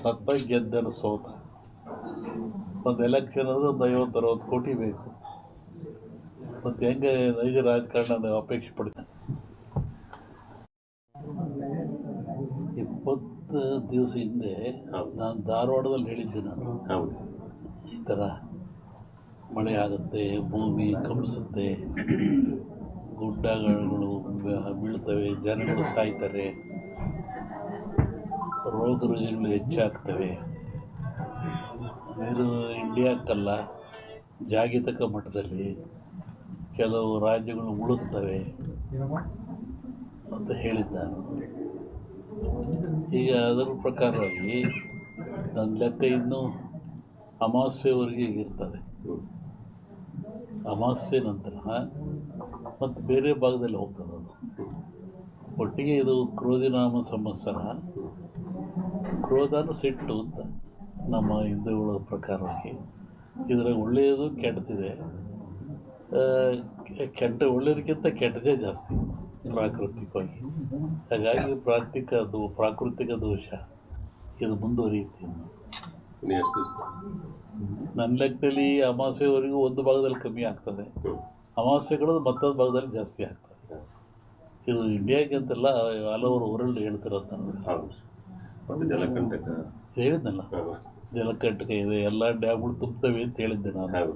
ಸತ್ತ ಗೆದ್ದನ ಸೋತ. ಒಂದು ಎಲೆಕ್ಷನ್ ಅಂದ್ರೆ ಒಂದು ಐವತ್ತು ಅರವತ್ತು ಕೋಟಿ ಬೇಕು. ಮತ್ತು ಹೆಂಗೆ ನೈಜ ರಾಜಕಾರಣ ಅಪೇಕ್ಷೆ ಪಡ್ತೇನೆ ಇಪ್ಪತ್ತು ದಿವಸ ಹಿಂದೆ ನಾನು ಧಾರವಾಡದಲ್ಲಿ ಹೇಳಿದ್ದೆ ನಾನು. ಈ ಥರ ಮಳೆ ಆಗುತ್ತೆ ಭೂಮಿ ಕಂಪಿಸುತ್ತೆ ಗುಡ್ಡಗಳು ಬೀಳ್ತವೆ ಜನಗಳು ಸಾಯ್ತಾರೆ. ರೋಗ ರುಜಿನಗಳು ಹೆಚ್ಚಾಗ್ತವೆ. ನೀರು ಇಂಡಿಯಾಕ್ಕಲ್ಲ, ಜಾಗತಿಕ ಮಟ್ಟದಲ್ಲಿ ಕೆಲವು ರಾಜ್ಯಗಳು ಮುಳುಗ್ತವೆ ಅಂತ ಹೇಳಿದ್ದಾನೆ. ಈಗ ಅದರ ಪ್ರಕಾರವಾಗಿ ನನ್ನ ಲೆಕ್ಕ ಇನ್ನೂ ಅಮಾವಾಸ್ಯವರೆಗೆ ಇರ್ತದೆ. ಅಮಾವಾಸ್ಯೆ ನಂತರ ಮತ್ತು ಬೇರೆ ಭಾಗದಲ್ಲಿ ಹೋಗ್ತದೆ ಅದು. ಒಟ್ಟಿಗೆ ಇದು ಕ್ರೋಧಿನಾಮ ಸಂವತ್ಸರ ಕ್ರೋಧನ ಸಿಟ್ಟು ಅಂತ ನಮ್ಮ ಹಿಂದೂಗಳ ಪ್ರಕಾರವಾಗಿ ಇದ್ರಾಗ ಒಳ್ಳೆಯದು ಕೆಟ್ಟದಿದೆ. ಕೆಟ್ಟ ಒಳ್ಳೆಯದಕ್ಕಿಂತ ಕೆಟ್ಟದೇ ಜಾಸ್ತಿ ಪ್ರಾಕೃತಿಕವಾಗಿ. ಹಾಗಾಗಿ ಪ್ರಾಕೃತಿಕ ದೋ, ಪ್ರಾಕೃತಿಕ ದೋಷ ಇದು ಮುಂದುವರಿಯುತ್ತೆ ನನ್ನ ಲೆಕ್ಕದಲ್ಲಿ ಅಮಾವಾಸ್ಯವರೆಗೂ ಒಂದು ಭಾಗದಲ್ಲಿ ಕಮ್ಮಿ ಆಗ್ತದೆ. ಹ್ಮ್. ಅಮಾವಾಸ್ಯೆಗಳು ಮತ್ತೊಂದು ಭಾಗದಲ್ಲಿ ಜಾಸ್ತಿ ಆಗ್ತದೆ. ಇದು ಇಂಡಿಯಾಗೆ ಆಲ್ ಓವರ್ ವರ್ಲ್ಡ್ ಹೇಳ್ತಿರೋದು ಹೌದು. ಮತ್ತು ಜಲಕಂಟಕ ಹೇಳಿದ್ನಲ್ಲ. ಜಲಕಂಟಕ ಇದೆ ಎಲ್ಲ ಡ್ಯಾಮ್ಗಳು ತುಂಬ್ತವೆ ಅಂತ ಹೇಳಿದ್ದೆ ನಾನು.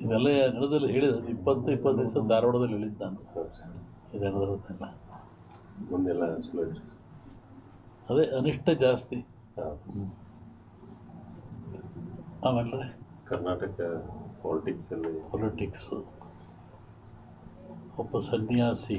ಇದೆಲ್ಲ ನಡೆದಲ್ಲಿ ಹೇಳಿದ ಇಪ್ಪತ್ತು ಇಪ್ಪತ್ತು ದಿವಸ ಧಾರವಾಡದಲ್ಲಿ ಹೇಳಿದ್ದು ನಾನು. ಇದು ನಡೆದಿರೋದೆಲ್ಲ ಮುಂದೆಲ್ಲ ಅದೇ ಅನಿಷ್ಟ ಜಾಸ್ತಿ. ಆಮೇಲೆ? ಕರ್ನಾಟಕ ಪಾಲಿಟಿಕ್ಸ್ ಅಲ್ಲಿ ಪೊಲಿಟಿಕ್ಸು ಒಬ್ಬ ಸನ್ಯಾಸಿ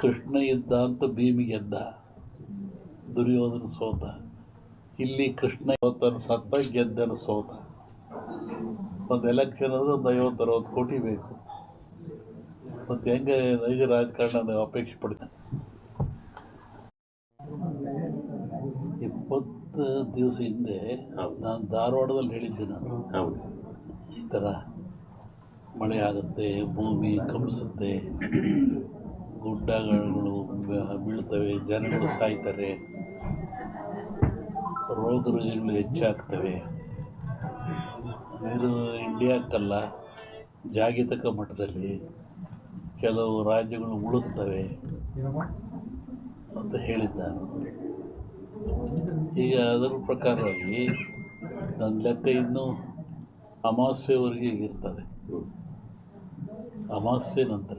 ಕೃಷ್ಣ ಇದ್ದ ಅಂತ ಭೀಮಿ ಗೆದ್ದ. ದುರ್ಯೋಧನ ಸೋತ. ಇಲ್ಲಿ ಕೃಷ್ಣ ಯೋತನ ಸತ್ತ ಗೆದ್ದನ ಸೋತ. ಒಂದು ಎಲೆಕ್ಷನ್ ಅಂದ್ರೆ ಒಂದು ಐವತ್ತು ಅರವತ್ತು ಕೋಟಿ ಬೇಕು. ಮತ್ತು ಹೆಂಗೆ ನೈಜ ರಾಜಕಾರಣ ಅಪೇಕ್ಷೆ ಪಡ್ತೇನೆ ಇಪ್ಪತ್ತು ದಿವಸ ಹಿಂದೆ ನಾನು ಧಾರವಾಡದಲ್ಲಿ ಹೇಳಿದ್ದೆ ನಾನು. ಈ ಥರ ಮಳೆ ಆಗುತ್ತೆ ಭೂಮಿ ಕಂಪಿಸುತ್ತೆ ಗುಡ್ಡಗಳು ಬೀಳ್ತವೆ, ಜನಗಳು ಸಾಯ್ತಾರೆ ರೋಗ ರುಜಿನಗಳು ಹೆಚ್ಚಾಗ್ತವೆ ನೀರು ಇಂಡಿಯಾಕ್ಕಲ್ಲ ಜಾಗತಿಕ ಮಟ್ಟದಲ್ಲಿ ಕೆಲವು ರಾಜ್ಯಗಳು ಮುಳುಗ್ತವೆ ಅಂತ ಹೇಳಿದ್ದ ನಾನು ಈಗ ಅದರ ಪ್ರಕಾರವಾಗಿ ನನ್ನ ಲೆಕ್ಕ ಇನ್ನೂ ಅಮಾವಾಸ್ಯೆವರೆಗೆ ಇರ್ತದೆ. ಅಮಾವಾಸ್ಯೆ ನಂತರ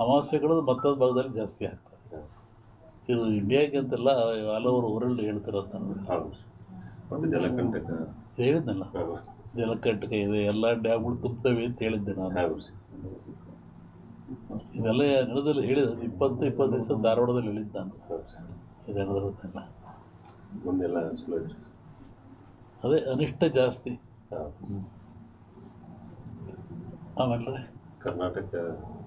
ಅಮಾವಾಸ್ಯೆಗಳು ಮತ್ತೊಂದು ಭಾಗದಲ್ಲಿ ಜಾಸ್ತಿ ಆಗ್ತದೆ. ಇದು ಇಂಡಿಯಾಗೆ ಅಂತೆಲ್ಲ ಆಲ್ ಓವರ್ ವರ್ಲ್ಡ್ ಹೇಳ್ತಿರೋದು ನಾನು ಹೇಳಿದ್ನಲ್ಲ. ಜಲಕಂಟಕ ಇದೆ ಎಲ್ಲ ಡ್ಯಾಮ್ಗಳು ತುಂಬ್ತವೆ ಅಂತ ಹೇಳಿದ್ದೆ ನಾನು. ಇದೆಲ್ಲ ನಡೆದಲ್ಲಿ ಹೇಳಿದ ಇಪ್ಪತ್ತು ಇಪ್ಪತ್ತು ದಿವಸ ಧಾರವಾಡದಲ್ಲಿ ಹೇಳಿದ್ದು ನಾನು. ಇದು ನಡೆದಿರೋದೆಲ್ಲ ಅದೇ ಅನಿಷ್ಟ ಜಾಸ್ತಿ. ಆಮೇಲೆ? ಕರ್ನಾಟಕ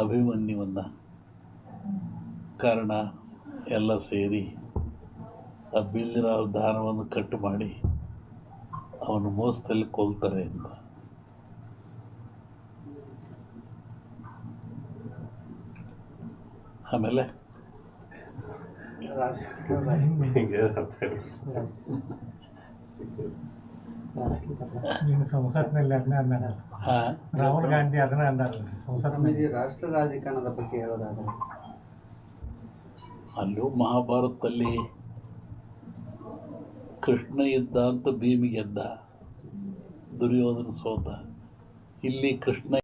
ಅಭಿಮನ್ಯುವನ್ನು. ಕರ್ಣ ಎಲ್ಲ ಸೇರಿ ಆ ಬಿಲ್ಲಿನ ದಾನವನ್ನು ಕಟ್ಟು ಮಾಡಿ ಅವನು ಮೋಸದಲ್ಲಿ ಕೊಲ್ತಾರೆ ಅಂತ. ಆಮೇಲೆ ಸಂಸತ್ನಲ್ಲಿ ಅದನ್ನೇ ಅಂದಾರ ರಾಹುಲ್ ಗಾಂಧಿ ಅದನ್ನೇ ಅಂದಾರಲ್ಲ ಸಂಸತ್ ರಾಷ್ಟ್ರ ರಾಜಕಾರಣದ ಬಗ್ಗೆ ಹೇಳೋದಾದ್ರೆ? ಅಲ್ಲೂ ಮಹಾಭಾರತದಲ್ಲಿ ಕೃಷ್ಣ ಇದ್ದ ಅಂತ ಭೀಮಿಗೆದ್ದ ದುರ್ಯೋಧನ ಸೋತ. ಇಲ್ಲಿ ಕೃಷ್ಣ